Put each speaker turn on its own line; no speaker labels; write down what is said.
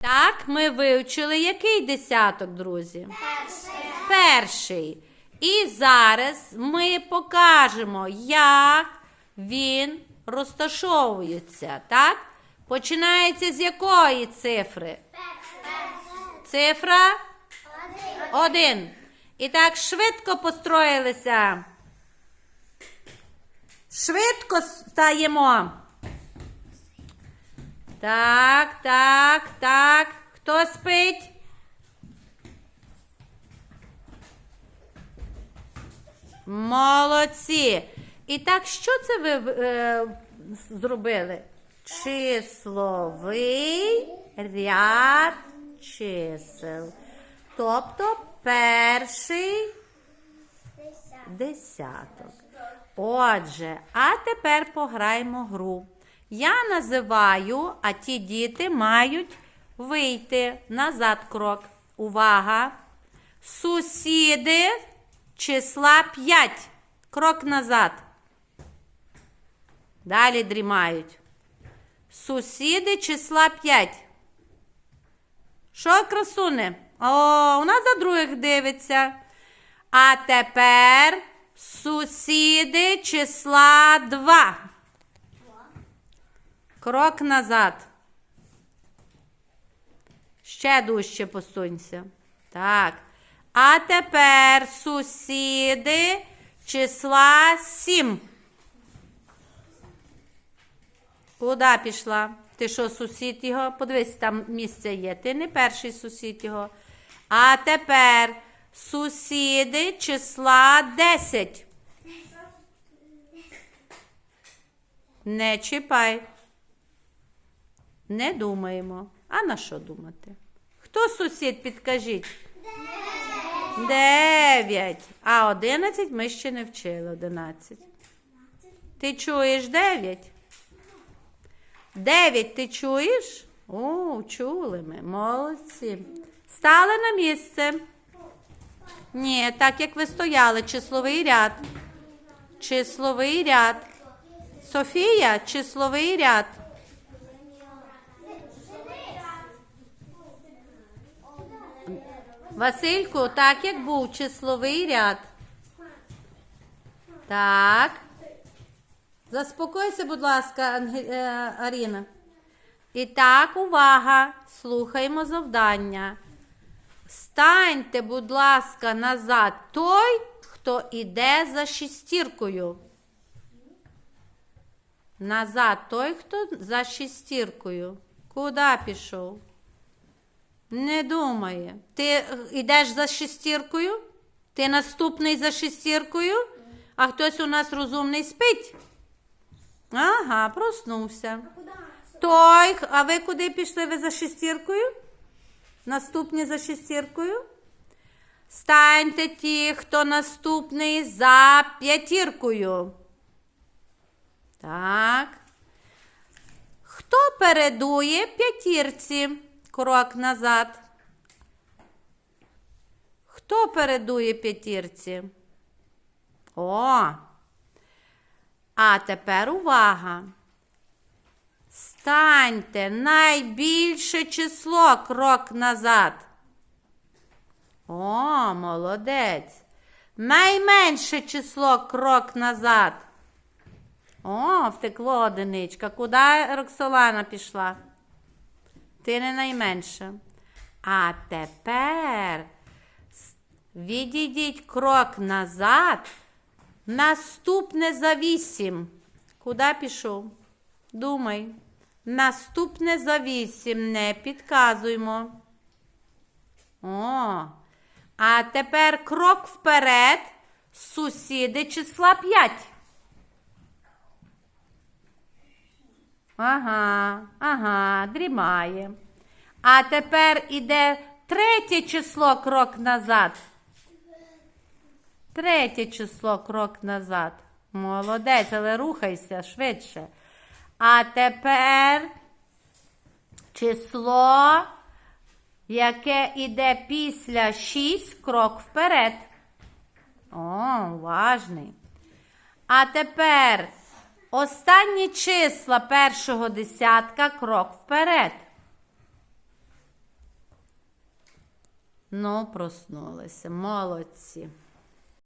Так, ми вивчили який десяток, друзі? Перший. Перший. І зараз ми покажемо, як він розташовується. Так? Починається з якої цифри? Цифра один. І так швидко построїлися. Швидко стаємо. Так, так, так. Хто спить? Молодці. І так, що це ви е, зробили? Числовий ряд чисел. Тобто перший десяток. Отже, а тепер пограємо гру. Я називаю, а ті діти мають вийти назад крок. Увага! Сусіди числа 5. Крок назад. Далі дрімають. Сусіди числа 5. Що, красуни? О, у нас за других дивиться. А тепер сусіди числа 2. Крок назад. Ще дужче посунься. Так. А тепер сусіди числа 7. Куди пішла? Ти що, сусід його? Подивись, там місце є. Ти не перший сусід його. А тепер сусіди числа 10. Не чіпай. Не думаємо. А на що думати? Хто сусід, підкажіть? Дев'ять. А одинадцять ми ще не вчили. Одинадцять. Ти чуєш дев'ять? Дев'ять ти чуєш? О, чули ми. Молодці. Стали на місце. Ні, так як ви стояли, числовий ряд. Числовий ряд. Софія, числовий ряд. Васильку, так як був числовий ряд. Так. Заспокойся, будь ласка, е, Аріна. І так, увага. Слухаємо завдання. Станьте, будь ласка, назад той, хто іде за шестіркою. Назад той, хто за шестіркою. Куди пішов? Не думає. Ти е, йдеш за шестіркою? Ти наступний за шестіркою? А хтось у нас розумний спить? Ага, проснувся. Той, а ви куди пішли? Ви за шестіркою? Наступні за шестіркою? Станьте ті, хто наступний за п'ятіркою. Так. Хто передує п'ятірці? Крок назад. Хто передує п'ятірці? О! А тепер увага. Станьте найбільше число крок назад. О, молодець. Найменше число крок назад. О, втекло одиничка. Куди Роксолана пішла? Ти не найменша. А тепер відійдіть крок назад. Наступне за вісім. Куди пішов? Думай. Наступне за вісім. Не підказуймо. О. А тепер крок вперед. Сусіди числа 5. Ага, ага, дрімає. А тепер іде третє число крок назад. Третє число крок назад. Молодець, але рухайся швидше. А тепер число, яке йде після 6, крок вперед. О, уважний. А тепер Останні числа першого десятка крок вперед. Ну, проснулися. Молодці.